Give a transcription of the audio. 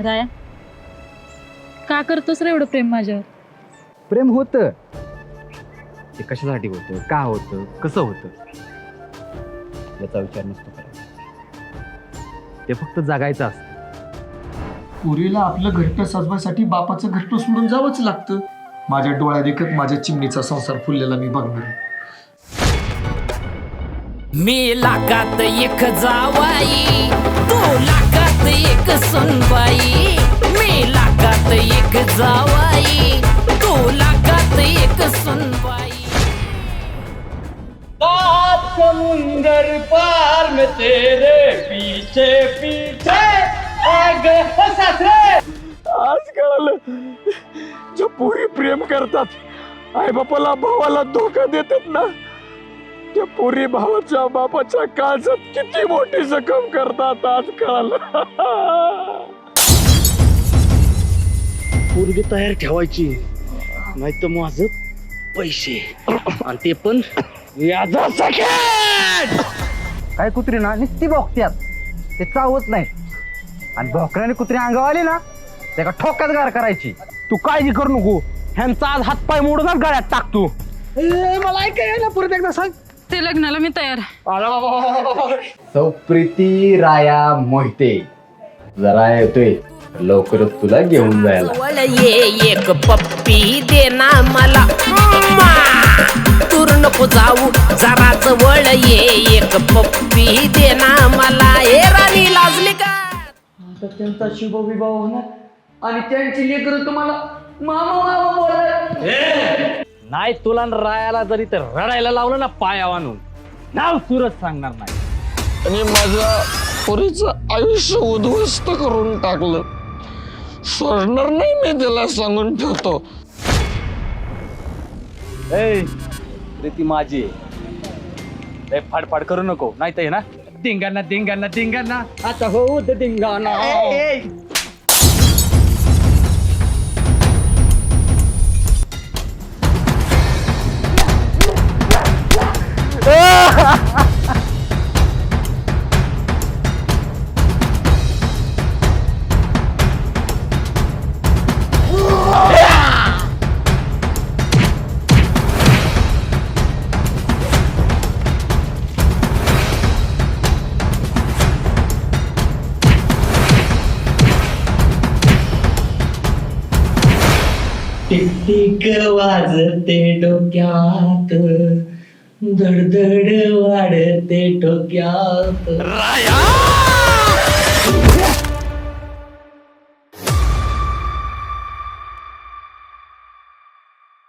राया का करतोस रे एवढं प्रेम माझ्यावर? प्रेम होतं. ते कशासाठी होतं? का होतं? कसं होतं? याचा विचार नसतो करायचा. ते फक्त जगायचं असतं. पुरीला आपलं घरटं सजवायसाठी बापाचं घरटं सोडून जावंच लागतं. माझ्या डोळ्या देखत माझ्या चिमणीचा संसार फुललेला मी बघणार. मी लागात एक जावाई. तू लागात जावाई तू लागात एक सुनबाई. समुंदर पार में तेरे पीछे पीछे आ गए सासरे। आज कळालं ज्या पोरी प्रेम करतात आई बापाला भावाला धोका देतात ना त्या पोरी भावाच्या बापाच्या काळजात किती मोठी जखम करतात आज कळालं पोरगी तयार ठेवायची. नाही तर माझं पैसे. आणि ते पण याचा सखेट काय कुत्री ना नुसती भोगत्यात ते चावत नाही आणि भोकऱ्याने कुत्री अंगावर आली ना त्याला ठोक्यात गार करायची. तू काळजी करू नको. ह्यांचा आज हातपाय मोडूनच गळ्यात टाकतो मला ऐकाय ना परत एकदा सांग. ते लग्नाला मी तयार सौप्रीती राया मोहिते. जरा येतोय. लवकरच तुला घेऊन जायला. जवळ ये एक पप्पी दे ना मला. दूर नको जाऊ जरा जवळ ये एक पप्पी दे ना मला. हे राणी लाजली का? आता त्यांचा शुभ विवाह होणार आणि त्यांची लेकर तुम्हाला मामा मामा बोलणार. नाही तुला न रायाला जरी तर रडायला लावलं ना पाया आणून नाव सुरत सांगणार नाही. आणि माझ्या पोरीचं आयुष्य उद्ध्वस्त करून टाकलं. सोडणार नाही मी त्याला सांगून ठेवतो. ए प्रीती माझी. लय फाडफाड करू नको. नाही तर ना धिंगाणा धिंगाणा धिंगाणा आता हो दे धिंगाणा टिकटिक वाजते डोक्यात. धडधड वाढते डोक्यात. राया!